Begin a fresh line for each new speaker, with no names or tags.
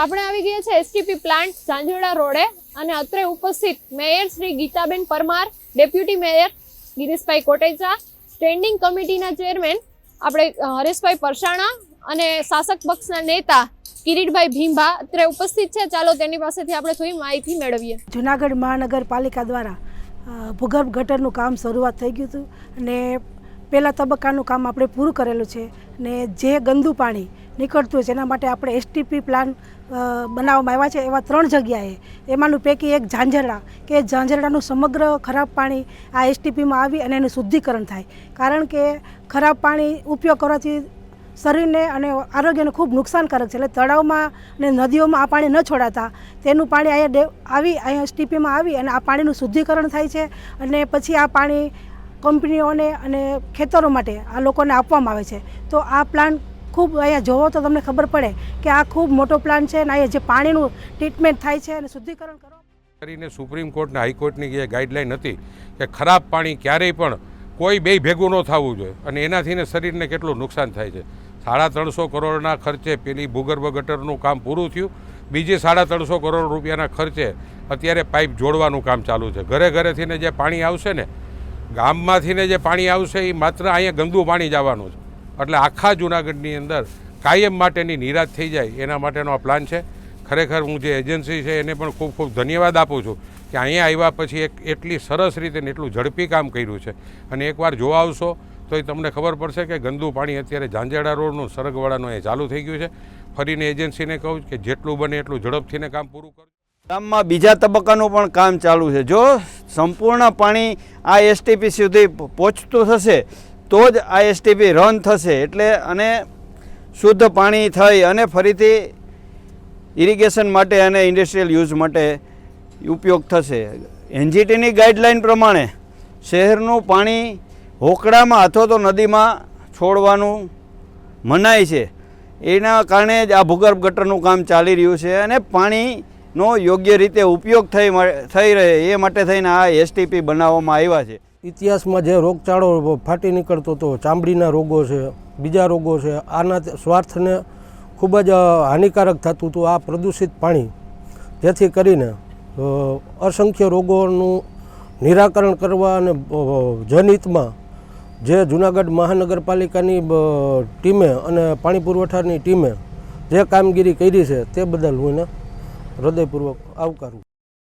આપણે આવી ગયા છે એસટીપી પ્લાન્ટ ઝાંઝરડા રોડે અને અત્રે ઉપસ્થિત mayor Shri Geetaben Parmar, deputy mayor Girishbhai Kotecha standing કમિટીના ચેરમેન આપણે હરેશભાઈ પરસાણા અને શાસક પક્ષના નેતા કિરીટભાઈ ભીંભા અત્રે ઉપસ્થિત છે. ચાલો તેની પાસેથી આપણે થોડી માહિતી મેળવીએ.
જુનાગઢ મહાનગરપાલિકા દ્વારા ભૂગર્ભ ગટરનું કામ શરૂઆત થઈ ગયું હતું અને પહેલા તબક્કાનું કામ આપણે પૂરું કરેલું છે ને જે ગંદુ પાણી નીકળતું હોય છે, એના માટે આપણે એસટીપી પ્લાન બનાવવામાં આવ્યા છે એવા ત્રણ જગ્યાએ. એમાંનું પૈકી એક ઝાંઝરડા, કે ઝાંઝરડાનું સમગ્ર ખરાબ પાણી આ એસટીપીમાં આવી અને એનું શુદ્ધિકરણ થાય. કારણ કે ખરાબ પાણી ઉપયોગ કરવાથી શરીરને અને આરોગ્યને ખૂબ નુકસાનકારક છે. એટલે તળાવમાં અને નદીઓમાં આ પાણી ન છોડાતા તેનું પાણી અહીંયા ડે, આવી, અહીંયા એસટીપીમાં આવી અને આ પાણીનું શુદ્ધિકરણ થાય છે અને પછી આ પાણી કંપનીઓને અને ખેતરો માટે આ લોકોને આપવામાં આવે છે. તો આ પ્લાન ખૂબ અહીંયા જોવો તો તમને ખબર પડે કે આ ખૂબ મોટો પ્લાન છે અને અહીંયા જે પાણીનું ટ્રીટમેન્ટ થાય છે અને શુદ્ધિકરણ કરો
કરીને સુપ્રીમ કોર્ટને, હાઈકોર્ટની જે ગાઈડલાઈન હતી કે ખરાબ પાણી ક્યારેય પણ કોઈ બે ભેગું ન થવું જોઈએ અને એનાથીને શરીરને કેટલું નુકસાન થાય છે. સાડા ત્રણસો કરોડના ખર્ચે પેલી ભૂગર્ભ ગટરનું કામ પૂરું થયું. બીજી સાડા ત્રણસો કરોડ રૂપિયાના ખર્ચે અત્યારે પાઇપ જોડવાનું કામ ચાલુ છે. ઘરે ઘરેથીને જે પાણી આવશે ને, ગામમાંથી ને જે પાણી આવશે એ માત્ર અહીંયા ગંદુ પાણી જવાનું છે. એટલે આખા જુનાગઢની અંદર કાયમ માટેની નિરાશ થઈ જાય, એના માટેનો આ પ્લાન છે. ખરેખર હું જે એજન્સી છે એને પણ ખૂબ ખૂબ ધન્યવાદ આપું છું કે અહીંયા આવ્યા પછી એક એટલી સરસ રીતે ને એટલું ઝડપી કામ કર્યું છે. અને એકવાર જોવા આવશો તો એ તમને ખબર પડશે કે ગંદુ પાણી અત્યારે ઝાંઝેડા રોડનું સરગવાડાનું એ ચાલુ થઈ ગયું છે. ફરીને એજન્સીને કહું કે જેટલું બને એટલું ઝડપથીને કામ પૂરું કરજો
ગામમાં બીજા તબક્કાનું પણ કામ ચાલુ છે. જો સંપૂર્ણ પાણી આ એસટીપી સુધી પહોંચતું થશે તો જ આ એસટીપી રન થશે એટલે અને શુદ્ધ પાણી થઈ અને ફરીથી ઇરિગેશન માટે અને ઇન્ડસ્ટ્રીયલ યુઝ માટે ઉપયોગ થશે. એનજીટીની ગાઈડલાઇન પ્રમાણે શહેરનું પાણી હોકળામાં અથવા તો નદીમાં છોડવાનું મનાય છે. એના કારણે જ આ ભૂગર્ભ ગટરનું કામ ચાલી રહ્યું છે અને પાણીનો યોગ્ય રીતે ઉપયોગ થઈ થઈ રહે એ માટે થઈને આ એસટીપી બનાવવામાં આવ્યા છે.
ઇતિહાસમાં જે રોગચાળો ફાટી નીકળતો હતો, ચામડીના રોગો છે, બીજા રોગો છે, આના સ્વાર્થને ખૂબ જ હાનિકારક થતું હતું આ પ્રદૂષિત પાણી. જેથી કરીને અસંખ્ય રોગોનું નિરાકરણ કરવા અને જનહિતમાં જે જુનાગઢ મહાનગરપાલિકાની ટીમે અને પાણી પુરવઠાની ટીમે જે કામગીરી કરી છે તે બદલ હું એને હૃદયપૂર્વક આવકારું